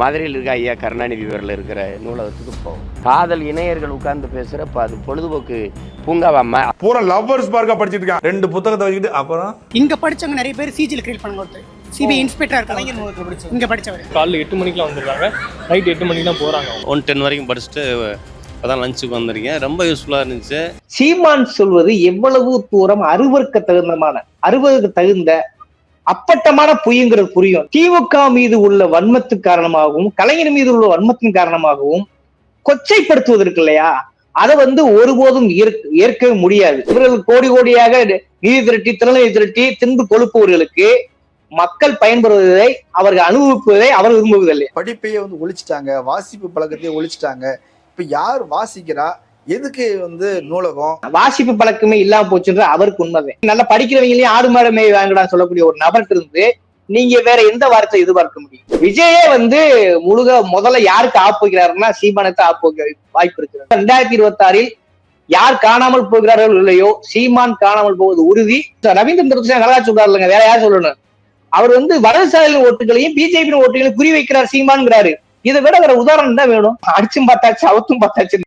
மதுரையில் இருக்க ஐயா கருணாநிதி பேரில் இருக்கிற நூலகத்துக்கு போவோம் காதல் இணையர்கள் உட்கார்ந்து பேசுகிறப்ப அது பொழுதுபோக்கு பூங்காவாம்மா பூரா லவ்வர்ஸ் பார்க்க படிச்சிட்டு இருக்கான் ரெண்டு புத்தகத்தை வச்சுக்கிட்டு அப்புறம்? இங்க படிச்சவங்க நிறைய பேர் சிஜில கிரியேட் பண்ண ஒருத்தர். சிபிஐ இன்ஸ்பெக்டரா இருக்காங்க. இங்க படிச்சவர். காலைல எட்டு மணிக்கெலாம் வந்துடுறாங்க நைட் எட்டு மணிக்கு தான் போகிறாங்க ஒன் டென் வரைக்கும் படிச்சுட்டு அதான் லஞ்சுக்கு வந்திருக்கேன். ரொம்ப யூஸ்ஃபுல்லாக இருந்துச்சு. சீமான் சொல்வது எவ்வளவு தூரம் அருவருக்க தகுந்தமான அருவருக்கு தகுந்த அப்பட்டமான பொய்ங்கிறது புரியும். திமுக மீது உள்ள வன்மத்து காரணமாகவும் கலைஞர் மீது உள்ள வன்மத்தின் காரணமாகவும் கொச்சைப்படுத்துவதற்கு இல்லையா? அதை வந்து ஒருபோதும் ஏற்கவே முடியாது. இவர்கள் கோடி கோடியாக நிதி திரட்டி திறனை திரட்டி தின்பு கொழுப்பவர்களுக்கு மக்கள் பயன்படுவதை அவர்கள் அனுபவிப்பதை அவர் விரும்புவதில்லை. படிப்பையே வந்து ஒழிச்சிட்டாங்க வாசிப்பு பழக்கத்தையே ஒழிச்சிட்டாங்க. இப்ப யார் வாசிக்கிறா? எதுக்கு வந்து நூலகம்? வாசிப்பு பழக்கமே இல்லாம போச்சுன்ற அவருக்கு உண்மைதான் நல்லா படிக்கிறவங்களையும் ஆறு மாடு மேய் வாங்கடான்னு சொல்லக்கூடிய ஒரு நபர்கிட்ட இருந்து நீங்க வேற எந்த வார்த்தை எதிர்பார்க்க முடியும்? விஜயே வந்து முழுக முதல்ல யாருக்கு ஆப்போகிறாருன்னா சீமானத்தை ஆப்போக வாய்ப்பு இருக்கு ரெண்டாயிரத்தி இருபத்தி ஆறில் யார் காணாமல் போகிறார்கள் இல்லையோ சீமான் காணாமல் போவது உறுதி. ரவீந்திரன் நல்லா சொல்றாருலங்க வேற யார் சொல்லணும்? அவர் வந்து வலதுசாரிகளின் ஓட்டுகளையும் பிஜேபி ஓட்டுகளையும் குறி வைக்கிறார் சீமான்ங்கிறாரு. இதை விட வேற உதாரணம் தான் வேணும்? அடிச்சும் பார்த்தாச்சு அவத்தும் பார்த்தாச்சு.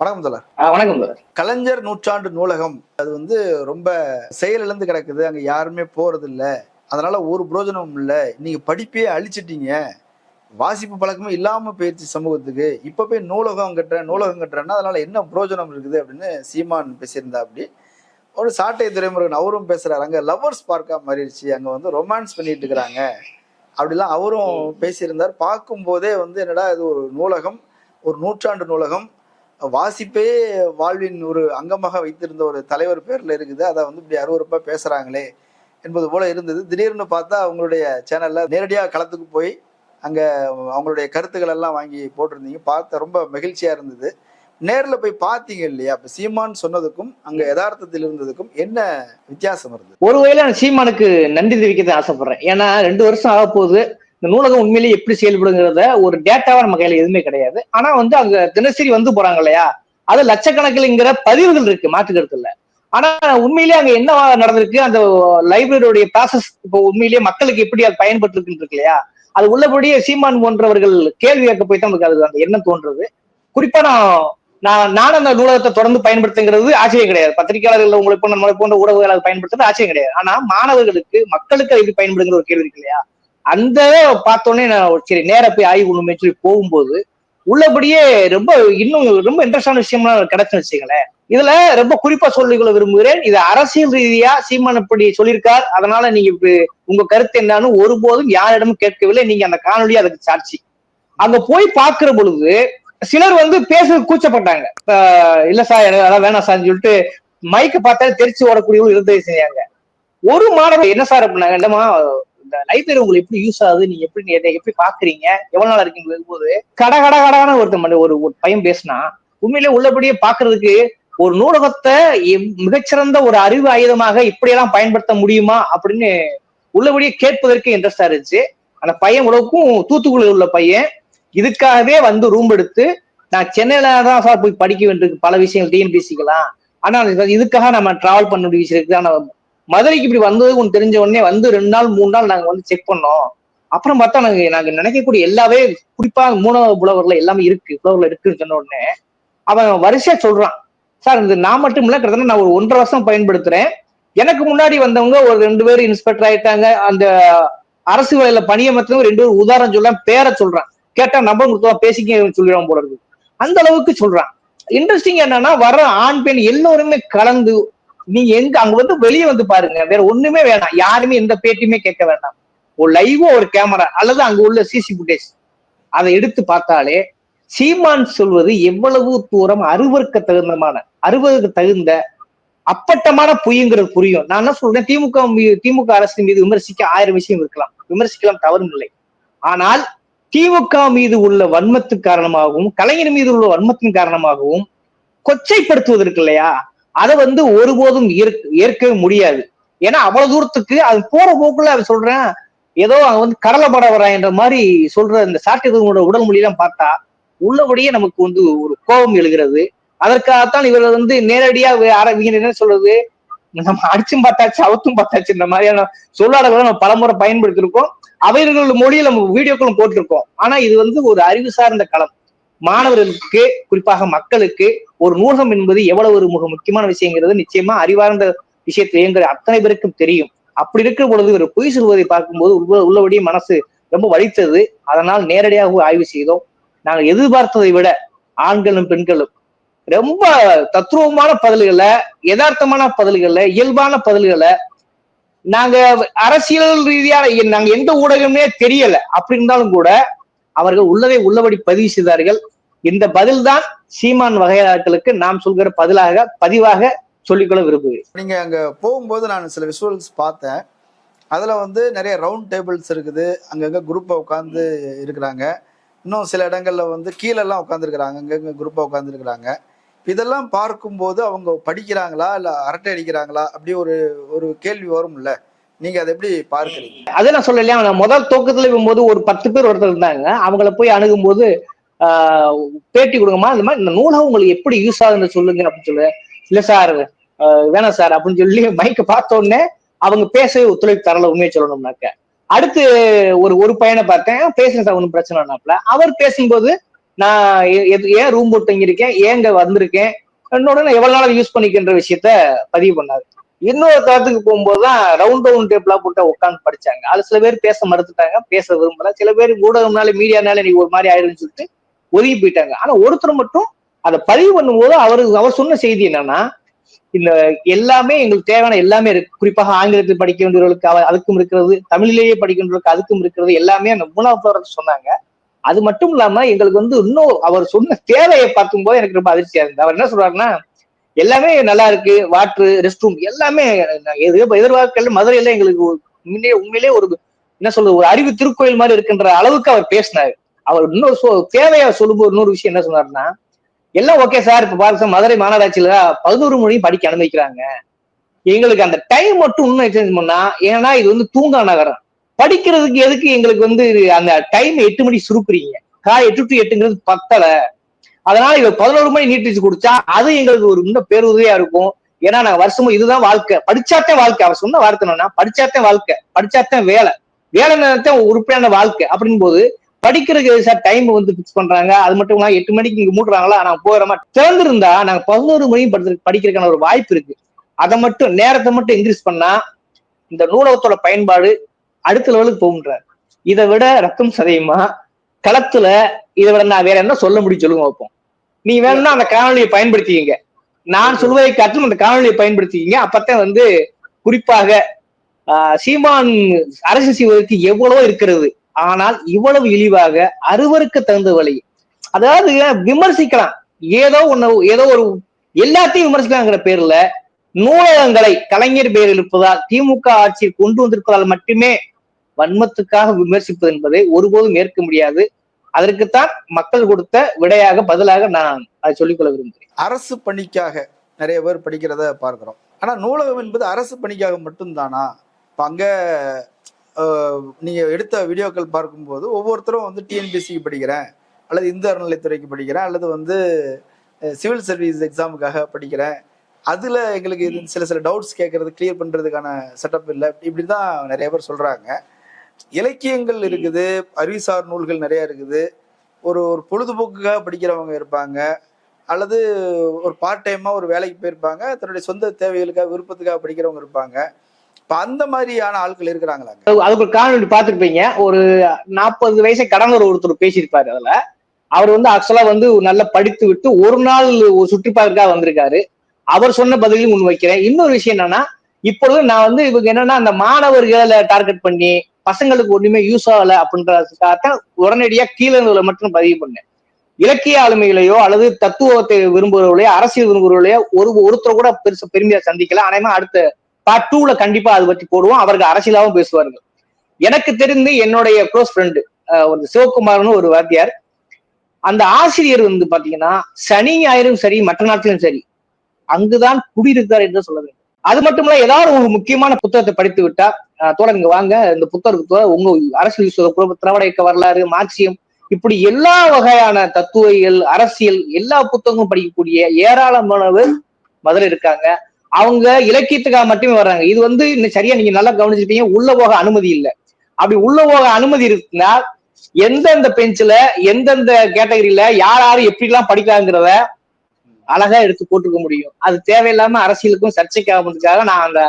வணக்கம் தோழர். வணக்கம் brother. கலைஞர் நூற்றாண்டு நூலகம் அது வந்து ரொம்ப செயலிழந்து கிடக்குது. அங்க யாருமே போறது இல்ல அதனால ஒரு பிரயோஜனமும் இல்ல. நீங்க படிப்பையே அழிச்சிட்டீங்க. வாசிப்பு பழக்கமே இல்லாம போயிடுச்சு சமூகத்துக்கு. இப்ப போய் நூலகம் கட்டுறேன் நூலகம் கட்டுறேன்னா அதனால என்ன பிரயோஜனம் இருக்குது அப்படின்னு சீமான் பேசியிருந்தா அப்படி. ஒரு சாட்டை துறைமுருகன் அவரும் பேசுறாரு. அங்க லவ்வர்ஸ் பார்க்கா மாறிடுச்சு. அங்க வந்து ரொமான்ஸ் பண்ணிட்டு இருக்கிறாங்க. அப்படிலாம் அவரும் பேசியிருந்தார். பார்க்கும் போதே வந்து என்னடா இது ஒரு நூலகம் ஒரு நூற்றாண்டு நூலகம். வாசிப்பே வாழ்வின் ஒரு அங்கமாக வைத்திருந்த ஒரு தலைவர் பேர்ல இருக்குது. அதை வந்து இப்படி அருவருப்பா பேசுறாங்களே என்பது போல இருந்தது. திடீர்னு பார்த்தா அவங்களுடைய சேனல்ல நேரடியாக களத்துக்கு போய் அங்க அவங்களுடைய கருத்துக்கள் எல்லாம் வாங்கி போட்டிருந்தீங்க. பார்த்த ரொம்ப மகிழ்ச்சியா இருந்தது. நேரில் போய் பார்த்தீங்க இல்லையா? இப்போ சீமான் சொன்னதுக்கும் அங்கே யதார்த்தத்தில் இருந்ததுக்கும் என்ன வித்தியாசம் இருந்தது? ஒருவேளை நான் சீமானுக்கு நன்றி தெரிவிக்க ஆசைப்படுறேன். ஏன்னா ரெண்டு வருஷம் ஆக போகுது இந்த நூலகம் உண்மையிலேயே எப்படி செயல்படுங்கிறத ஒரு டேட்டாவா நம்ம கையில எதுவுமே கிடையாது. ஆனா வந்து அங்க தினசரி வந்து போறாங்க இல்லையா? அது லட்சக்கணக்கில்ங்கிற பதிவுகள் இருக்கு மாற்றுக்கிறதுல ஆனா உண்மையிலேயே அங்க என்ன நடந்திருக்கு? அந்த லைப்ரரியோடைய ப்ராசஸ் இப்போ உண்மையிலேயே மக்களுக்கு எப்படி அது பயன்பட்டு இருக்குன்னு இருக்கு இல்லையா? அது உள்ளபடியே சீமான் போன்றவர்கள் கேள்வி கேட்க போய் தான் நமக்கு அது அந்த எண்ணம் தோன்றது. குறிப்பா நான் நான் நானும் அந்த நூலகத்தை தொடர்ந்து பயன்படுத்துங்கிறது ஆச்சரியம் கிடையாது. பத்திரிகையாளர்கள் உங்களை போன்ற நம்மளை போன்ற ஊடகங்கள் அதை பயன்படுத்துறது ஆச்சரியம் கிடையாது. ஆனா மாணவர்களுக்கு மக்களுக்கு அது எப்படி பயன்படுங்கிற ஒரு கேள்வி இருக்கு இல்லையா? அந்த பார்த்தோன்னே நான் சரி நேரா போய் ஆய்வு ஒண்ணுமே சொல்லி போகும்போது உள்ளபடியே ரொம்ப இன்னும் ரொம்ப இன்ட்ரெஸ்டான விஷயம்லாம் கிடைச்சுன்னு வச்சுங்களேன் இதுல ரொம்ப குறிப்பா சொல்லிக்கொள்ள விரும்புகிறேன். இது அரசியல் ரீதியா சீமான் இப்படி சொல்லியிருக்கார். அதனால நீங்க உங்க கருத்து என்னன்னு ஒருபோதும் யாரிடமும் கேட்கவில்லை. நீங்க அந்த காணொலி அதுக்கு சாட்சி. அங்க போய் பாக்குற பொழுது சிலர் வந்து பேச கூச்சப்பட்டாங்க. இல்ல சார் அதான் வேணாம் சார்னு சொல்லிட்டு மைக்க பார்த்தா தெரிச்சு ஓடக்கூடியவங்க இருந்தே செய்யாங்க ஒரு மாணவர் என்ன சார்? அப்படின்னாங்க. என்னமா இந்த லைப்ரரி உங்களுக்கு எப்படி யூஸ் ஆகுது? நீங்க எப்படி எப்படி பாக்குறீங்க? எவ்வளவு நாள் இருக்கீங்க போது? கட கட கடகான ஒருத்தன் ஒரு ஒரு பையன் பேசினா உண்மையிலே உள்ளபடியே பாக்குறதுக்கு ஒரு நூலகத்தை மிகச்சிறந்த ஒரு அறிவு ஆயுதமாக இப்படியெல்லாம் பயன்படுத்த முடியுமா? அப்படின்னு உள்ளபடியே கேட்பதற்கு இன்ட்ரெஸ்டா இருந்துச்சு. அந்த பையன் உலகக்கும் தூத்துக்குடி உள்ள பையன். இதுக்காகவே வந்து ரூம் எடுத்து நான் சென்னையில தான் சார் போய் படிக்க வேண்டியிருக்கு. பல விஷயங்கள் டிஎன்பிசிக்கலாம் ஆனா இதுக்காக நம்ம டிராவல் பண்ண வேண்டிய விஷயம் இருக்கு மதுரைக்கு இப்படி வந்தது ஒன்று தெரிஞ்ச உடனே வந்து ரெண்டு நாள் மூணு நாள் நாங்க வந்து செக் பண்ணோம். அப்புறம் பார்த்தா நாங்க நாங்க நினைக்கக்கூடிய எல்லாவே குறிப்பா மூணாவது புலவர்ல எல்லாமே இருக்கு புலவர்ல இருக்குன்னு சொன்ன உடனே அவன் வரிசையா சொல்றான். சார் இது நான் மட்டும் இல்ல கிட்டத்தட்ட நான் ஒரு ஒன்றரை வருஷம் பயன்படுத்துறேன். எனக்கு முன்னாடி வந்தவங்க ஒரு ரெண்டு பேர் இன்ஸ்பெக்டர் ஆயிட்டாங்க. அந்த அரசு வேலையில பணியமர்த்தவங்க ரெண்டு பேர் உதாரணம் சொல்றான் பேரை சொல்றான். கேட்டா நம்பர் கொடுத்தா பேசிக்க சொல்லிடுவான் போல இருக்கு. அந்த அளவுக்கு சொல்றான். இன்ட்ரெஸ்டிங் என்னன்னா வர்ற ஆண் பெண் எல்லோருமே கலந்து நீங்க எங்க அங்க வந்து வெளியே வந்து பாருங்க. வேற ஒண்ணுமே வேணாம். யாருமே எந்த பேட்டியுமே கேட்க வேண்டாம். ஒரு லைவோ ஒரு கேமரா அல்லது அங்க உள்ள சிசி ஃபுட்டேஜ் அதை எடுத்து பார்த்தாலே சீமான் சொல்வது எவ்வளவு தூரம் அருவருக்கு தகுந்தமான அருவருக்கு தகுந்த அப்பட்டமான பொய்ங்கிறது புரியும். நான் என்ன சொல்றேன்? திமுக திமுக அரசு மீது விமர்சிக்க ஆயிரம் விஷயம் இருக்கலாம். விமர்சிக்கலாம் தவறும் இல்லை ஆனால் திமுக மீது உள்ள வன்மத்து காரணமாகவும் கலைஞர் மீது உள்ள வன்மத்தின் காரணமாகவும் கொச்சைப்படுத்துவதற்கு இல்லையா? அதை வந்து ஒருபோதும் ஏற்கவே முடியாது. ஏன்னா அவ்வளவு தூரத்துக்கு அது போற போக்குல அவன் சொல்றேன் ஏதோ அவன் வந்து கடலை பட என்ற மாதிரி சொல்ற இந்த சாட்டியதோட உடல் மொழியெல்லாம் பார்த்தா உள்ளபடியே நமக்கு வந்து ஒரு கோபம் எழுகிறது. அதற்காகத்தான் இவர் வந்து நேரடியா வே- என்ன சொல்றது? நம்ம அடிச்சும் பார்த்தாச்சு அவுத்தும் பார்த்தாச்சு இந்த மாதிரியான சொல்லாடல்களை நம்ம பலமுறை பயன்படுத்தியிருக்கோம். அவைகளோட மொழியில நம்ம வீடியோக்களும் போட்டிருக்கோம். ஆனா இது வந்து ஒரு அறிவு சார்ந்த களம். மாணவர்களுக்கு குறிப்பாக மக்களுக்கு ஒரு நூலகம் என்பது எவ்வளவு ஒரு மிக முக்கியமான விஷயங்கிறது நிச்சயமா அறிவார்ந்த விஷயத்தை இயங்குற அத்தனை பேருக்கும் தெரியும். அப்படி இருக்கிற பொழுது ஒரு பொய் சொல்வதை பார்க்கும்போது உள்ள உள்ளபடியே மனசு ரொம்ப வலித்தது. அதனால் நேரடியாக ஆய்வு செய்தோம். நாங்கள் எதிர்பார்த்ததை விட ஆண்களும் பெண்களும் ரொம்ப தத்ரூபமான பதில்களை யதார்த்தமான பதில்களை இயல்பான பதில்களை நாங்க அரசியல் ரீதியான நாங்க எந்த ஊடகமே தெரியல. அப்படி இருந்தாலும் கூட அவர்கள் உள்ளதை உள்ளபடி பதிவு செய்தார்கள். இந்த பதில்தான் சீமான் வகையாளர்களுக்கு நாம் சொல்கிற பதிலாக பதிவாக சொல்லிக்கொள்ள விரும்புகிறேன். நீங்க அங்க போகும்போது நான் சில விஷுவல்ஸ் பார்த்தேன். அதுல வந்து நிறைய ரவுண்ட் டேபிள்ஸ் இருக்குது. அங்கங்க குரூப்பா உட்காந்து இருக்கிறாங்க. இன்னும் சில இடங்கள்ல வந்து கீழெல்லாம் உட்காந்துருக்குறாங்க அங்கங்க குரூப்பா உட்காந்துருக்குறாங்க இதெல்லாம் பார்க்கும்போது அவங்க படிக்கிறாங்களா? இல்ல அரட்டை அடிக்கிறாங்களா? அப்படி ஒரு ஒரு கேள்வி வரும்ல. நீங்க அதை எப்படி பார்க்கறீங்க? அதை நான் சொல்லலையா நான் முதல் தோக்கத்துல இருக்கும்போது ஒரு பத்து பேர் ஒருத்தர் இருந்தாங்க. அவங்கள போய் அணுகும்போது ஆஹ் பேட்டி கொடுங்கம்மா இந்த மாதிரி இந்த நூலகம் உங்களுக்கு எப்படி யூஸ் ஆகுதுன்னு சொல்லுங்க அப்படின்னு சொல்லு. இல்ல சார் வேணாம் சார் அப்படின்னு சொல்லி மைக்க பார்த்த உடனே அவங்க பேசவே ஒத்துழைப்பு தரல உண்மையை சொல்லணும்னாக்க. அடுத்து ஒரு ஒரு பையனை பார்த்தேன். பேசுங்க சார் ஒன்றும் பிரச்சனை இல்லைனாப்ல அவர் பேசும்போது நான் எ- எது- ஏன் ரூம் போட்டு தங்கியிருக்கேன்? ஏங்க வந்திருக்கேன்? என்னோட நான் எவ்வளவு நாள் யூஸ் பண்ணிக்கின்ற விஷயத்த பதிவு பண்ணாரு. இன்னொரு தரத்துக்கு போகும்போது தான் ரவுண்ட் ரவுண்ட் டேபிளா போட்டு உட்காந்து படிச்சாங்க. அது சில பேர் பேச மறுத்துட்டாங்க பேச விரும்பல. சில பேர் ஊடகம்னால மீடியானால நீ ஒரு மாதிரி ஆயிடும்னு சொல்லிட்டு ஒதுங்கி போயிட்டாங்க. ஆனா ஒருத்தர் மட்டும் அதை பதிவு பண்ணும்போது அவரு அவர் சொன்ன செய்தி என்னன்னா இந்த எல்லாமே எங்களுக்கு தேவையான எல்லாமே இருக்கு. குறிப்பாக ஆங்கிலத்தில் படிக்கின்றவர்களுக்கு அவ- அதுக்கும் இருக்கிறது தமிழிலேயே படிக்கின்றவர்களுக்கு அதுக்கும் இருக்கிறது எல்லாமே அந்த மூணாவது சொன்னாங்க. அது மட்டும் இல்லாம எங்களுக்கு வந்து இன்னும் அவர் சொன்ன தேவையை பார்க்கும்போது எனக்கு ரொம்ப அதிர்ச்சியா இருந்தது. அவர் என்ன சொல்றாருன்னா எல்லாமே நல்லா இருக்கு வாட்ரு ரெஸ்ட் ரூம் எல்லாமே எதிர்பார்க்கல மதுரையில எங்களுக்கு ஒரு உண்மையிலே உண்மையிலே ஒரு என்ன சொல்றது ஒரு அறிவு திருக்கோயில் மாதிரி இருக்குன்ற அளவுக்கு அவர் பேசினாரு. அவர் இன்னொரு தேவையா சொல்லும்போது இன்னொரு விஷயம் என்ன சொன்னாருன்னா எல்லாம் ஓகே சார் இப்ப பாருங்க சார் மதுரை மாநகராட்சியில பதினோரு மொழியும் படிக்க அனுமதிக்கிறாங்க. எங்களுக்கு அந்த டைம் மட்டும் இன்னும் எக்ஸ்சேஞ்ச் பண்ணா ஏன்னா இது வந்து தூங்கா நகரம். படிக்கிறதுக்கு எதுக்கு எங்களுக்கு வந்து அந்த டைம் எட்டு மணி சுருக்குறீங்க? காலை எட்டு டு எட்டுங்கிறது பத்தலை. அதனால இவ பதினோரு மணி நீட்டிச்சு கொடுத்தா அது எங்களுக்கு ஒரு இன்னும் பேருதவியா இருக்கும். ஏன்னா நாங்க வருஷமும் இதுதான் வாழ்க்கை. படிச்சாத்தான் வாழ்க்கை. அவர் சொன்ன வார்த்தை என்னன்னா படிச்சாத்தான் வாழ்க்கை. படிச்சாத்தான் வேலை. வேலை நேரத்தான் உறுப்பியான வாழ்க்கை. அப்படின் போது படிக்கிறதுக்கு சார் டைம் வந்து பிக்ஸ் பண்றாங்க? அது மட்டும் இல்லாம எட்டு மணிக்கு இங்க மூடுறாங்களா? நாங்க போகிறோமா திறந்திருந்தா நாங்க பதினோரு மணியும் படுத்து படிக்கிறதுக்கான ஒரு வாய்ப்பு இருக்கு. அதை மட்டும் நேரத்தை மட்டும் இன்க்ரீஸ் பண்ணா இந்த நூலகத்தோட பயன்பாடு அடுத்த லெவலுக்கு போகுன்றார் இதை விட ரத்தம் சதையுமா? களத்துல இதை விட நான் வேற என்ன சொல்ல முடியும்? சொல்லுங்க வைப்போம் நீ வேணும்னா அந்த காணொலியை பயன்படுத்திக்கங்க. நான் சொல்வதை காட்டிலும் அந்த காணொலியை பயன்படுத்திக்கங்க. அப்பத்தான் வந்து குறிப்பாக சீமான் அரசு செய்வதற்கு எவ்வளவோ இருக்கிறது. ஆனால் இவ்வளவு இழிவாக அறுவருக்கு தகுந்த வழி. அதாவது விமர்சிக்கலாம். ஏதோ ஒண்ணு ஏதோ ஒரு எல்லாத்தையும் விமர்சிக்கலாங்கிற பேர்ல நூலகங்களை கலைஞர் பெயரில் இருப்பதால் திமுக ஆட்சியை கொண்டு வந்திருப்பதால் மட்டுமே வன்மத்துக்காக விமர்சிப்பது என்பதை ஒருபோதும் ஏற்க முடியாது. அதற்குத்தான் மக்கள் கொடுத்த விடையாக பதிலாக நான் அதை சொல்லிக்கொள்ள விரும்புகிறேன். அரசு பணிக்காக நிறைய பேர் படிக்கிறத பார்க்கிறோம். ஆனா நூலகம் என்பது அரசு பணிக்காக மட்டும்தானா? இப்ப அங்க நீங்க எடுத்த வீடியோக்கள் பார்க்கும்போது ஒவ்வொருத்தரும் வந்து டிஎன்பிஎஸ்சிக்கு படிக்கிறேன் அல்லது இந்து அறநிலைத்துறைக்கு படிக்கிறேன் அல்லது வந்து சிவில் சர்வீஸ் எக்ஸாமுக்காக படிக்கிறேன். அதுல எங்களுக்கு சில சில டவுட்ஸ் கேட்கறது கிளியர் பண்றதுக்கான செட்டப் இல்லை. இப்படி இப்படிதான் நிறைய பேர் சொல்றாங்க. இலக்கியங்கள் இருக்குது அறிவுசார் நூல்கள் நிறைய இருக்குது. ஒரு ஒரு பொழுதுபோக்குக்காக படிக்கிறவங்க இருப்பாங்க. அல்லது ஒரு பார்ட் டைமா ஒரு வேலைக்கு போயிருப்பாங்க. தன்னுடைய சொந்த தேவைகளுக்காக விருப்பத்துக்காக படிக்கிறவங்க இருப்பாங்க. இப்ப அந்த மாதிரியான ஆட்கள் இருக்கிறாங்களாங்க அதுக்கு ஒரு காணொலி பார்த்துருப்பீங்க. ஒரு நாற்பது வயசை கடந்த ஒருத்தர் பேசியிருப்பாரு அதுல. அவர் வந்து ஆக்சுவலா வந்து நல்லா படித்து விட்டு ஒரு நாள் ஒரு சுற்றுப்பாருக்காக வந்திருக்காரு. அவர் சொன்ன பதிலையும் முன் வைக்கிறேன். இன்னொரு விஷயம் என்னன்னா இப்பொழுது நான் வந்து இவங்க என்னன்னா அந்த மாணவர்களை டார்கெட் பண்ணி பசங்களுக்கு ஒண்ணுமே யூஸ் ஆகல அப்படின்றதுக்காகத்தான் உடனடியா கீழே மட்டும் பதிவு பண்ணேன். இலக்கிய ஆளுமைகளையோ அல்லது தத்துவத்தை விரும்புகிறவர்களையோ அரசியல் விரும்புகிறவர்களையோ ஒரு ஒருத்தர் கூட பெருசு பெருமையா சந்திக்கல. ஆனா அடுத்த பார்ட் டூல கண்டிப்பா அதை பத்தி போடுவோம். அவர்கள் அரசியலாவும் பேசுவார்கள். எனக்கு தெரிந்து என்னுடைய க்ளோஸ் ஃப்ரெண்டு அஹ், ஒரு சிவகுமார்னு ஒரு வாத்தியார். அந்த ஆசிரியர் வந்து பாத்தீங்கன்னா சனி ஞாயிறும் சரி மற்ற நாட்களும் சரி அங்குதான் குடியிருக்கார் என்று சொல்ல வேண்டும். அது மட்டும் இல்ல ஏதாவது ஒரு முக்கியமான புத்தகத்தை படித்து விட்டா அஹ், தோழர் இங்க வாங்க இந்த புத்தகத்தோட உங்க அரசியல் விசுவ திராவிட இயக்க வரலாறு மார்க்சியம் இப்படி எல்லா வகையான தத்துவியல் அரசியல் எல்லா புத்தகமும் படிக்கக்கூடிய ஏராளமானவர் முதல்ல இருக்காங்க. அவங்க இலக்கியத்துக்காக மட்டுமே வர்றாங்க. இது வந்து இன்னும் சரியா நீங்க நல்லா கவனிச்சிருப்பீங்க உள்ள போக அனுமதி இல்லை. அப்படி உள்ள போக அனுமதி இருக்குன்னா எந்தெந்த பெஞ்சில எந்தெந்த கேட்டகரியில யார் யாரு எப்படி எல்லாம் படிக்கலாங்கிறத அழகா எடுத்து போட்டுக்க முடியும். அது தேவையில்லாம அரசியலுக்கும் சர்ச்சைக்காக நான் அந்த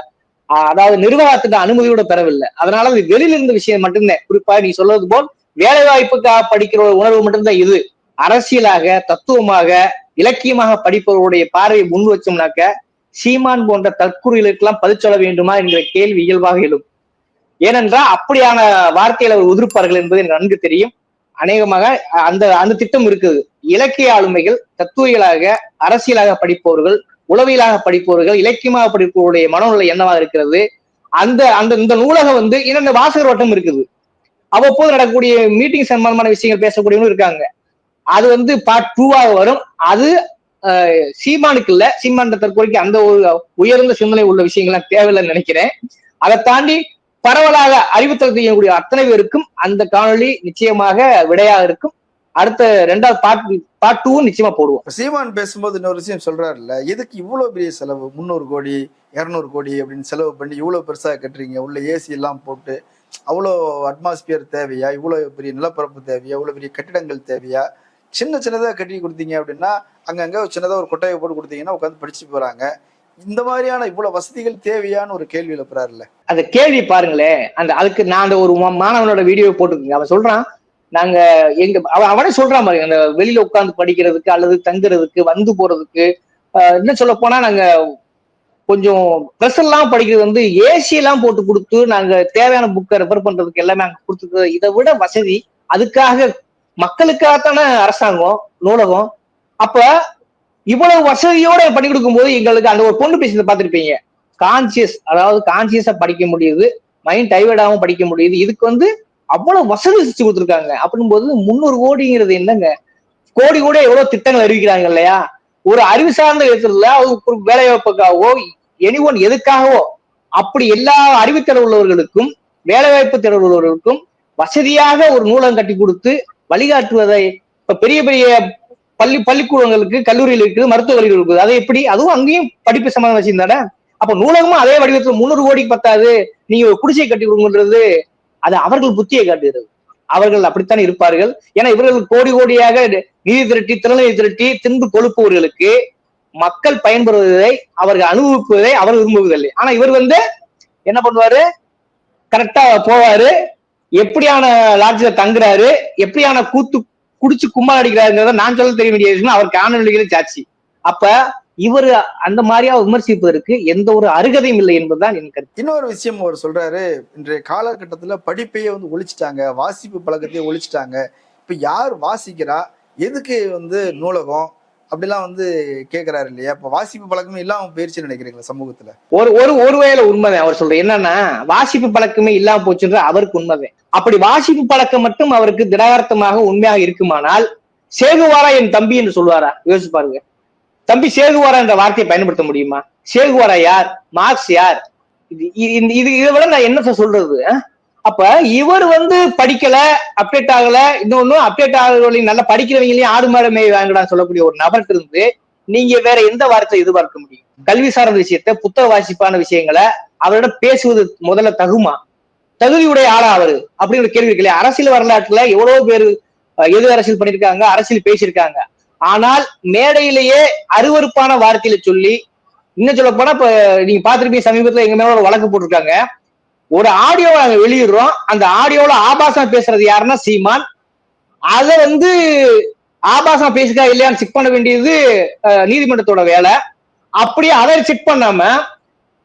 ஆஹ், அதாவது நிர்வாகத்துக்கு அனுமதியோட பெறவில்லை. அதனால அது வெளியில இருந்த விஷயம் மட்டும்தான். குறிப்பா நீ சொல்றது போல் வேலை வாய்ப்புக்காக படிக்கிற ஒரு உணர்வு மட்டும்தான் இது. அரசியலாக தத்துவமாக இலக்கியமாக படிப்பவர்களுடைய பார்வையை முன் வச்சோம்னாக்க சீமான் போன்ற தற்கூறிகளுக்கெல்லாம் பதில் சொல்ல வேண்டுமா என்கிற கேள்வி இயல்பாக எழும். ஏனென்றால் அப்படியான வார்த்தையில் அவர் உதிர்ப்பார்கள் என்பது எனக்கு நன்கு தெரியும். அநேகமாக அந்த அந்த திட்டம் இருக்குது. இலக்கிய ஆளுமைகள் தத்துவிகளாக அரசியலாக படிப்பவர்கள் உளவியலாக படிப்பவர்கள் இலக்கியமாக படிப்பவருடைய மனநிலை என்னவாக இருக்கிறது? அந்த அந்த இந்த நூலகம் வந்து இன்னொன்று வாசகர் வட்டம் இருக்குது? அவ்வப்போது நடக்கக்கூடிய மீட்டிங் சம்பந்தமான விஷயங்கள் பேசக்கூடியவங்களும் இருக்காங்க. அது வந்து பார்ட் டூவாக வரும். அது சீமானுக்கு இல்ல. சீமான் தற்கொலைக்கு அந்த ஒரு உயர்ந்த சிந்தனை உள்ள விஷயங்கள்லாம் தேவையில்லைன்னு நினைக்கிறேன். அதை தாண்டி பரவலாக அறிவுத்தல் செய்யக்கூடிய அத்தனை பேருக்கும் அந்த காணொலி நிச்சயமாக விடையாக இருக்கும். அடுத்த ரெண்டாவது பார்ட் பார்ட் டூவும் நிச்சயமா போடுவோம். சீமான் பேசும்போது இன்னொரு விஷயம் சொல்றாருல்ல எதுக்கு இவ்வளவு பெரிய செலவு? முந்நூறு கோடி இருநூறு கோடி அப்படின்னு செலவு பண்ணி இவ்வளவு பெருசா கட்டுறீங்க? உள்ள ஏசி எல்லாம் போட்டு அவ்வளோ அட்மாஸ்பியர் தேவையா? இவ்வளவு பெரிய நிலப்பரப்பு தேவையா? இவ்வளவு பெரிய கட்டிடங்கள் தேவையா? சின்ன சின்னதாக கட்டி கொடுத்தீங்க அப்படின்னா அங்கங்க ஒரு ஒரு கொட்டையை போட்டு கொடுத்தீங்கன்னா உட்காந்து படிச்சு போறாங்க. இந்த மாதிரியான இவ்வளவு வசதிகள் தேவையான ஒரு கேள்வி எழுப்புறாருல்ல. அந்த கேள்வி பாருங்களேன் அந்த அதுக்கு நான் அந்த ஒரு மாணவனோட வீடியோ போட்டுருக்கேன் அவன் சொல்றான் நாங்க எங்க அவன் அவனே சொல்றான் பாருங்க அந்த வெளியில உட்காந்து படிக்கிறதுக்கு அல்லது தங்குறதுக்கு வந்து போறதுக்கு என்ன சொல்ல போனா நாங்க கொஞ்சம் ப்ரெஸ் எல்லாம் படிக்கிறது வந்து ஏசி எல்லாம் போட்டு கொடுத்து நாங்க தேவையான புக்கை ரெஃபர் பண்றதுக்கு எல்லாமே அங்க கொடுத்துருக்கோம் இதை விட வசதி அதுக்காக மக்களுக்காகத்தானே அரசாங்கம் நூலகம். அப்ப இவ்வளவு வசதியோட பண்ணி கொடுக்கும்போது எங்களுக்கு அந்த ஒரு பொண்ணு பேசுறத பார்த்துருப்பீங்க. கான்சியஸ் அதாவது கான்சியஸா படிக்க முடியுது. மைண்ட் டைவர்டாகவும் படிக்க முடியுது. இதுக்கு வந்து அவ்வளவு வசதி செஞ்சு கொடுத்துருக்காங்க. அப்படிங்கும்போது முந்நூறு கோடிங்கிறது என்னங்க? கோடி கூட எவ்வளவு திட்டங்கள் அறிவிக்கிறாங்க இல்லையா? ஒரு அறிவு சார்ந்த இடத்துல ஒரு வேலை வாய்ப்புக்காகவோ எனி ஒன் எதுக்காகவோ அப்படி எல்லா அறிவுத்திறன் உள்ளவர்களுக்கும் வேலை வாய்ப்பு திறன் உள்ளவர்களுக்கும் வசதியாக ஒரு நூலகம் கட்டி கொடுத்து வழிகாட்டுவதை இப்ப பெரிய பெரிய பள்ளி பள்ளிக்கூடங்களுக்கு கல்லூரியில் இருக்குது மருத்துவ கல்லூரிகள் இருக்குது. அதை எப்படி? அதுவும் அங்கேயும் படிப்பு சம்பந்தம் வச்சிருந்தானே அப்ப நூலகமும் அதே வடிவத்தில் முந்நூறு கோடிக்கு பத்தாது. நீங்க ஒரு குடிசை கட்டி கொடுங்கன்றது அது அவர்கள் புத்தியை காட்டுகிறது. அவர்கள் அப்படித்தான் இருப்பார்கள். ஏன்னா இவர்கள் கோடி கோடியாக நிதி திரட்டி திறநிலை திரட்டி தின்று கொழுப்பவர்களுக்கு மக்கள் பயன்படுவதை அவர்கள் அனுபவிப்பதை அவர் விரும்புவதில்லை. ஆனா இவர் வந்து என்ன பண்ணுவாரு? கரெக்டா போவாரு. எப்படியான லாட்ஜ்ல தங்குறாரு? எப்படியான கூத்து குடிச்சு கும்பல் அடிக்கிறாருங்கிறத நான் சொல்ல தெரிய வேண்டிய விஷயம் அவர் காணொலிகளே சாட்சி. அப்ப இவர் அந்த மாதிரியா விமர்சிப்பதற்கு எந்த ஒரு அருகதையும் இல்லை என்பதுதான் என் கருத்து. இன்னொரு விஷயம் அவர் சொல்றாரு இன்றைய காலகட்டத்துல படிப்பையே வந்து ஒழிச்சிட்டாங்க வாசிப்பு பழக்கத்தையே ஒழிச்சிட்டாங்க. இப்ப யார் வாசிக்கிறா? எதுக்கு வந்து நூலகம்? அப்படிலாம் வந்து கேக்குறாரு இல்லையா? இப்ப வாசிப்பு பழக்கமே இல்லாம போயிருச்சு நினைக்கிறீங்களா சமூகத்துல? ஒரு ஒரு ஒரு வகையில உண்மைதான். அவர் சொல்ற என்னன்னா வாசிப்பு பழக்கமே இல்லாம போச்சுன்ற அவருக்கு உண்மைதான். அப்படி வாசிப்பு பழக்கம் மட்டும் அவருக்கு திடகார்த்தமாக உண்மையாக இருக்குமானால் சேகுவாரா என் தம்பி என்று சொல்லுவாரா? யோசிச்சு பாருங்க. தம்பி சேகுவாரா என்ற வார்த்தையை பயன்படுத்த முடியுமா? சேகுவாரா யார்? மார்க்ஸ் யார்? இது இது இது இதை விட நான் என்ன சொல்றது அப்ப இவர் வந்து படிக்கல அப்டேட் ஆகல இன்னொன்னு அப்டேட் ஆகிறவங்களையும் நல்லா படிக்கிறவங்களையும் ஆடு மாடு மேய் வாங்கடான்னு சொல்லக்கூடிய ஒரு நபர்கிட்ட இருந்து நீங்க வேற எந்த வார்த்தை எதிர்பார்க்க முடியும்? கல்வி சார்ந்த விஷயத்த புத்தக வாசிப்பான விஷயங்களை அவரிடம் பேசுவது முதல்ல தகுமா? தகுதியுடைய ஆளா அவரு? அப்படிங்கிற கேள்வி இருக்கு இல்லையா அரசியல் வரலாற்றுல எவ்வளவு பேர் எது அரசியல் பண்ணிருக்காங்க அரசியல் பேசியிருக்காங்க. ஆனால் மேடையிலேயே அருவருப்பான வார்த்தையில சொல்லி இன்னும் சொல்ல போனா இப்ப நீங்க பாத்திருப்பீங்க சமீபத்துல எங்க மேல ஒரு வழக்கு போட்டிருக்காங்க. ஒரு ஆடியோவை நாங்க வெளியிடுறோம். அந்த ஆடியோல ஆபாசம் பேசுறது யாருன்னா சீமான். அதை வந்து ஆபாசம் பேசுதா இல்லையான்னு செக் பண்ண வேண்டியது நீதிமன்றத்தோட வேலை. அப்படியே அதை செக் பண்ணாம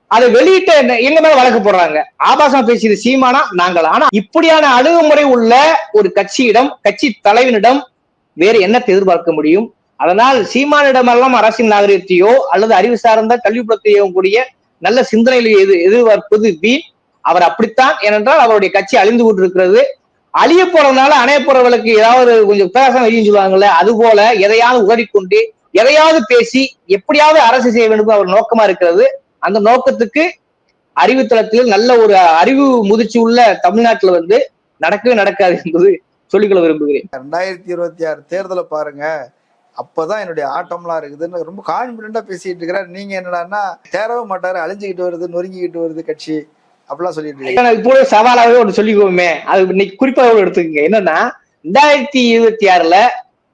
அதை வெளியிட்ட என்ன- எங்க மேல வழக்கு போடுறாங்க. ஆபாசம் பேசியது சீமானா நாங்கள்? ஆனா இப்படியான அணுகுமுறை உள்ள ஒரு கட்சியிடம் கட்சி தலைவனிடம் வேறு என்னத்தை எதிர்பார்க்க முடியும்? அதனால் சீமானிடமெல்லாம் அரசின் நாகரிகத்தையோ அல்லது அறிவு சார்ந்த கல்விப்புலத்தையோ கூடிய நல்ல சிந்தனையில எது எதிர்பார்ப்பது வீண். அவர் அப்படித்தான் ஏனென்றால் அவருடைய கட்சி அழிந்து கொண்டிருக்கிறது. அழிய போறதுனால அணைய போறவர்களுக்கு ஏதாவது கொஞ்சம் பிரகாசம் வெளியும் சொல்லுவாங்கல்ல அது போல எதையாவது உதறிக்கொண்டு எதையாவது பேசி எப்படியாவது அரசு செய்ய வேண்டும் அவர் நோக்கமா இருக்கிறது. அந்த நோக்கத்துக்கு அறிவுத்தளத்தில் நல்ல ஒரு அறிவு முதிர்ச்சி உள்ள தமிழ்நாட்டுல வந்து நடக்கவே நடக்காது என்பது சொல்லிக்கொள்ள விரும்புகிறேன். ரெண்டாயிரத்தி இருபத்தி ஆறு தேர்தலை பாருங்க. அப்பதான் என்னுடைய ஆட்டம்லாம் இருக்குதுன்னு ரொம்ப கான்பிடண்டா பேசிட்டு இருக்கிறார். நீங்க என்னடான்னா தேரவே மாட்டாரு அழிஞ்சுக்கிட்டு வருது நொறுங்கிக்கிட்டு வருது கட்சி. அப்படிலாம் சொல்லிட்டு இருக்கீங்க இப்போ சவாலாகவே ஒன்று சொல்லிக்குவோமே. அது இன்னைக்கு குறிப்பாக எடுத்துக்கோங்க. என்னன்னா ரெண்டாயிரத்தி இருபத்தி ஆறுல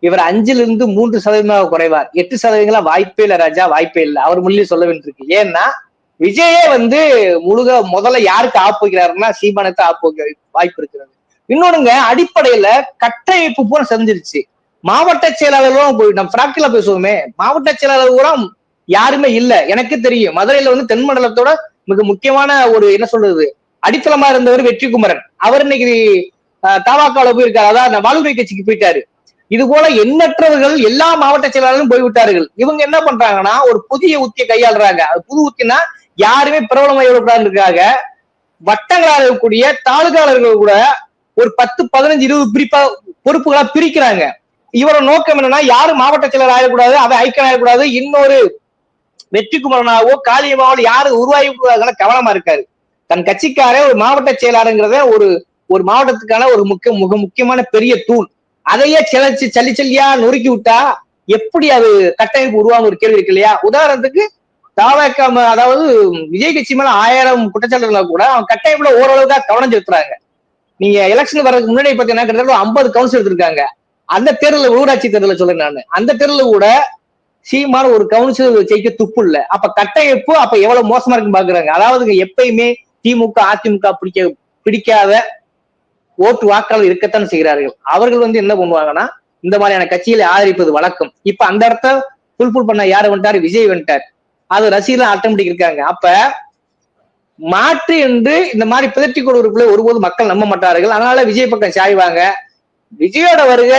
இவர் அஞ்சுல இருந்து மூன்று சதவீதமாக குறைவார். எட்டு சதவீதங்களா வாய்ப்பே இல்ல ராஜா. வாய்ப்பே இல்லை. அவர் முள்ளியும் சொல்ல வேண்டியிருக்கு. ஏன்னா விஜயே வந்து முழுக முதல்ல யாருக்கு ஆப்பு வைக்கிறாருன்னா சீமானத்தை ஆப்பு வைக்க வாய்ப்பு இருக்கிறது. இன்னொன்னுங்க அடிப்படையில கட்டமைப்பு பூரா செஞ்சிருச்சு. மாவட்ட செயலாளர்களும் போய் நம்ம பிராக்டில பேசுவோமே. மாவட்ட செயலாளர் கூட யாருமே இல்ல. எனக்கு தெரியும். மதுரையில வந்து தென் மண்டலத்தோட மிக முக்கியமான ஒரு என்ன சொல்றது அடித்தளமா இருந்தவர் வெற்றி குமரன் அவர் இன்னைக்கு தவாக்கால போயிருக்காரு. அதான் வாழ்வுரை கட்சிக்கு போயிட்டாரு. இது போல எண்ணற்றவர்கள் எல்லா மாவட்ட செயலாளரும் போய்விட்டார்கள். இவங்க என்ன பண்றாங்கன்னா ஒரு புதிய உத்தியை கையாளுறாங்க. அது புது உத்தினா யாருமே பிரபலமாயிடக்கூடாதுக்காக வட்டங்களாக இருக்கக்கூடிய தாலுகாளர்கள் கூட ஒரு பத்து பதினஞ்சு இருபது பிரிப்பா பொறுப்புகளா பிரிக்கிறாங்க. இவரோட நோக்கம் என்னன்னா யாரும் மாவட்ட செயலர் ஆயிடக்கூடாது அவன் ஐக்கன் ஆயிடக்கூடாது. இன்னொரு வெற்றிக்குமரனாவோ காளியம்மாவோ யாரு உருவாகி கூடாதுன்னு கவனமா இருக்காரு. தன் கட்சிக்காரே ஒரு மாவட்ட செயலாளருங்கிறத ஒரு ஒரு மாவட்டத்துக்கான ஒரு முக்கிய மிக முக்கியமான பெரிய தூண். அதையே சிலச்சு சல்லி சல்லியா நொறுக்கி விட்டா எப்படி அது கட்டமைப்பு உருவாங்க ஒரு கேள்வி இருக்கு இல்லையா? உதாரணத்துக்கு தாவக அதாவது விஜய் கட்சி மேல ஆயிரம் குற்றச்சாட்டுகளை கூட அவன் கட்டமைப்புல ஓரளவுக்கு கவனம் செலுத்துறாங்க. நீங்க எலெக்ஷன் வர்றதுக்கு முன்னாடி பாத்தீங்கன்னா கிட்டத்தட்ட ஐம்பது கவுன்சில் எடுத்திருக்காங்க. அந்த தேர்தல ஊராட்சி தேர்தல சொல்றேன் நான். அந்த தேர்தல கூட சீமான ஒரு கவுன்சிலர் ஜெயிக்க துப்பு இல்ல. அப்ப கட்டமைப்பு அப்ப எவ்வளவு மோசமா இருக்குன்னு பாக்குறாங்க. அதாவது எப்பயுமே திமுக அதிமுக பிடிக்க பிடிக்காத ஓட்டு வாக்காளர் இருக்கத்தான் செய்கிறார்கள். அவர்கள் வந்து என்ன பண்ணுவாங்கன்னா இந்த மாதிரியான கட்சிகளை ஆதரிப்பது வழக்கம். இப்ப அந்த இடத்த புல்புல் பண்ண யாரு வந்துட்டாரு? விஜய் வந்துட்டார். அது ரசிகர்கள் ஆட்டோமேட்டிக் இருக்காங்க. அப்ப மாற்று என்று இந்த மாதிரி பிதற்றி கொடுக்குள்ள ஒருபோது மக்கள் நம்ப மாட்டார்கள். அதனால விஜய் பக்கம் சாய்வாங்க. விஜயோட வருக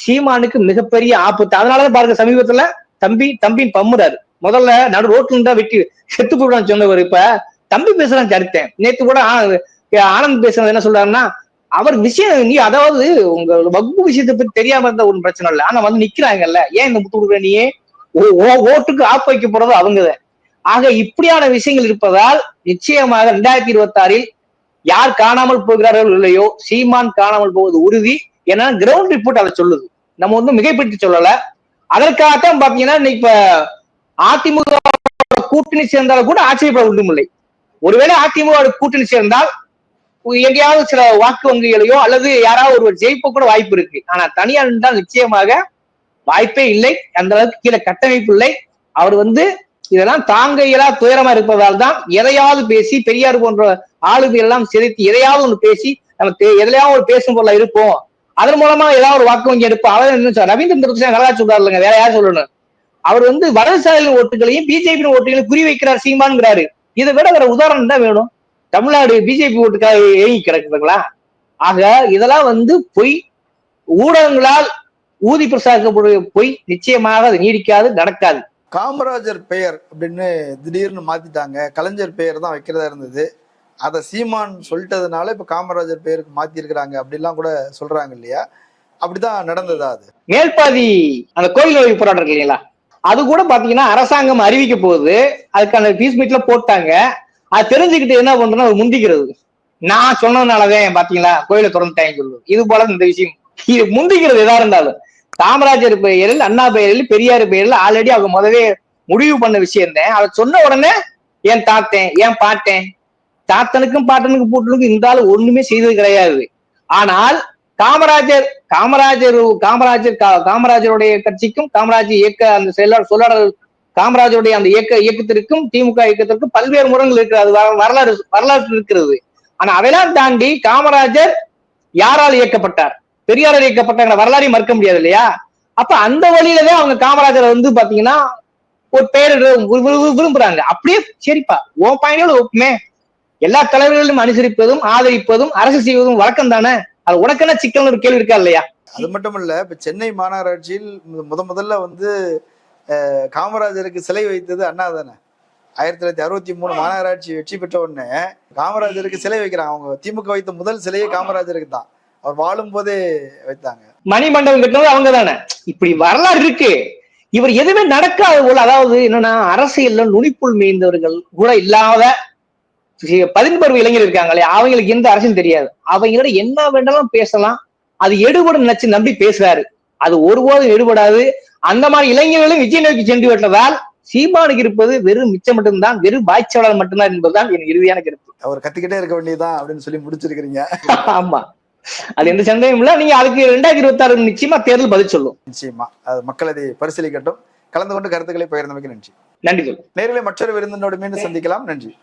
சீமானுக்கு மிகப்பெரிய ஆபத்து. அதனாலதான் பாருங்க சமீபத்துல தம்பி தம்பின்னு பம்முறாரு. முதல்ல நடு ரோட்ல இருந்தா வெட்டி செத்து போடுறான்னு சொன்னவர் இப்ப. தம்பி பேசுறான்னு தடுத்தேன். நேத்து கூட ஆனந்த் பேசுறது என்ன சொல்றாருன்னா அவர் விஷயம் நீ அதாவது உங்க வகுப்பு விஷயத்தை பத்தி தெரியாம இருந்த ஒன்றும் பிரச்சனை இல்லை. ஆனா வந்து நிக்கிறாங்கல்ல. ஏன் இந்த முத்து கொடுக்குற நீ? ஓ- ஓ- ஓட்டுக்கு ஆப் வைக்க போறது அவங்கதான். ஆக இப்படியான விஷயங்கள் இருப்பதால் நிச்சயமாக ரெண்டாயிரத்தி இருபத்தி ஆறில் யார் காணாமல் போகிறார்கள் இல்லையோ சீமான் காணாமல் போவது உறுதி. ஏன்னா கிரவுண்ட் ரிப்போர்ட் அதை சொல்லுது. நம்ம வந்து மிகைப்படுத்தி சொல்லல. அதற்காகத்தான் பாத்தீங்கன்னா இன்னைக்கு இப்ப அதிமுக கூட்டணி சேர்ந்தாலும் கூட ஆச்சரியப்பட ஒன்றுமில்லை. ஒருவேளை அதிமுக கூட்டணி சேர்ந்தால் எங்கேயாவது சில வாக்கு வங்கிகளையோ அல்லது யாராவது ஒருவர் ஜெயிப்ப கூட வாய்ப்பு இருக்கு. ஆனா தனியார் தான் நிச்சயமாக வாய்ப்பே இல்லை. அந்த அளவுக்கு கீழே கட்டமைப்பு இல்லை. அவர் வந்து இதெல்லாம் தாங்க இயலா துயரமா இருப்பதால் தான் எதையாவது பேசி பெரியார் போன்ற ஆளுமை எல்லாம் சிதைத்து எதையாவது ஒன்று பேசி நம்ம தே- ஒரு பேசும் பொருளா இருப்போம். அதன் மூலமா ஏதாவது ஒரு வாக்கு வங்கி எடுப்பா. அவர் என்ன ரவீந்திரன் நல்லா சொல்றாரு இல்லைங்க வேற யார் சொல்லணும்? அவர் வந்து வலதுசாரிகளின் ஓட்டுகளையும் பிஜேபி ஓட்டுகளையும் குறி வைக்கிறார் சீமான்ங்கிறாரு. இதை விட வேற உதாரணம் தான் வேணும்? தமிழ்நாடு பிஜேபி ஓட்டுக்காக ஏங்கி கிடக்குதுங்களா? ஆக இதெல்லாம் வந்து பொய். ஊடகங்களால் ஊதி பிரசாதிக்கக்கூடிய பொய் நிச்சயமாக அது நீடிக்காது நடக்காது. காமராஜர் பெயர் அப்படின்னு திடீர்னு மாத்திட்டாங்க. கலைஞர் பெயர் தான் வைக்கிறதா இருந்தது. அதை சீமான் சொல்லிட்டதுனால இப்ப காமராஜர் பேருக்கு மாத்தி இருக்கிறாங்க அப்படிலாம் கூட சொல்றாங்க இல்லையா? அப்படிதான் நடந்ததா அது? மேல்பாதி அந்த கோயில் நோய் போராட்டம் இருக்கு இல்லைங்களா? அது கூட பாத்தீங்கன்னா அரசாங்கம் அறிவிக்க போகுது. அதுக்கான பீஸ் மீட்ல போட்டாங்க. அது தெரிஞ்சுக்கிட்டு என்ன பண்றோம்னா அது முந்திக்கிறது. நான் சொன்னதுனாலதான் பாத்தீங்களா கோயிலை திறந்துட்டாங்க சொல்லுது. இது போல இந்த விஷயம். இது முந்திக்கிறது எதா இருந்தாலும். காமராஜர் பெயரில் அண்ணா பெயரில் பெரியார் பெயரில் ஆல்ரெடி அவங்க முதவே முடிவு பண்ண விஷயம் தான் அதை சொன்ன உடனே என் தாத்தேன்? என் பாட்டேன்? தாத்தனுக்கும் பாட்டனுக்கும் பூட்டனுக்கும் இந்த ஆள் ஒண்ணுமே செய்தது கிடையாது. ஆனால் காமராஜர் காமராஜர் காமராஜர் கா- காமராஜருடைய கட்சிக்கும் காமராஜர் இயக்க அந்த செயலாளர் சொல்லாளர் காமராஜருடைய அந்த இயக்க இயக்கத்திற்கும் திமுக இயக்கத்திற்கும் பல்வேறு முறைகள் இருக்கிறது. அது வரலாறு வரலாற்று இருக்கிறது. ஆனா அதெல்லாம் தாண்டி காமராஜர் யாரால் இயக்கப்பட்டார்? பெரியாரால் இயக்கப்பட்டாங்க வரலாறையும் மறுக்க முடியாது இல்லையா? அப்ப அந்த வழியில தான் அவங்க காமராஜரை வந்து பாத்தீங்கன்னா ஒரு பெயர் விரும்புறாங்க. அப்படியே சரிப்பா உன் பயணியோட ஒப்புமே. எல்லா தலைவர்களும் அனுசரிப்பதும் ஆதரிப்பதும் அரசு செய்வதும் வழக்கம் தானே? அது உனக்கு என்ன சிக்கல்னு ஒரு கேள்வி இருக்கா இல்லையா? அது மட்டும் இல்ல இப்ப சென்னை மாநகராட்சியில் முத முதல்ல வந்து காமராஜருக்கு சிலை வைத்தது அண்ணா தானே? ஆயிரத்தி தொள்ளாயிரத்தி அறுபத்தி மூணு மாநகராட்சி வெற்றி பெற்ற உடனே காமராஜருக்கு சிலை வைக்கிறாங்க. அவங்க திமுக வைத்த முதல் சிலையே காமராஜருக்கு தான். அவர் வாழும் போதே வைத்தாங்க. மணிமண்டபம் கட்டினது அவங்க தானே? இப்படி வரலாறு இருக்கு. இவர் எதுவுமே நடக்காத போல அதாவது என்னன்னா அரசியல்ல நுனிப்புள் மேய்ந்தவர்கள் கூட இல்லாத பதின்பருவ இளைஞர் இருக்காங்களே அவங்களுக்கு எந்த அரசியலும் தெரியாது. அவங்களோட என்ன வேண்டாலும் பேசலாம். அது எடுபடும் நினைச்சு நம்பி பேசுறாரு. அது ஒருபோதும் எடுபடாது. அந்த மாதிரி இளைஞர்களும் விஜய் நோக்கி சென்று விட்டதால் சீமானுக்கு இருப்பது வெறும் மிச்சம் மட்டும்தான் வெறும் பாய்ச்சவளர் மட்டும்தான் என்பதுதான் என் இறுதியான கருத்து. அவர் கத்திக்கிட்டே இருக்க வேண்டியதுதான் அப்படின்னு சொல்லி முடிச்சிருக்கிறீங்க. ஆமா. அது எந்த சந்தேகமும் இல்ல. நீங்க அதுக்கு ரெண்டாயிரத்தி இருபத்தி ஆறு நிச்சயமா தேர்தல் பதில் சொல்லும். நிச்சயமா. அது மக்கள் அதை பரிசீலிக்கட்டும். கலந்து கொண்டு கருத்துக்களை பகிர்ந்தமைக்கு நன்றி. நன்றி நேரிலே மற்றொரு விருந்தினோடு மீண்டும் சந்திக்கலாம். நன்றி.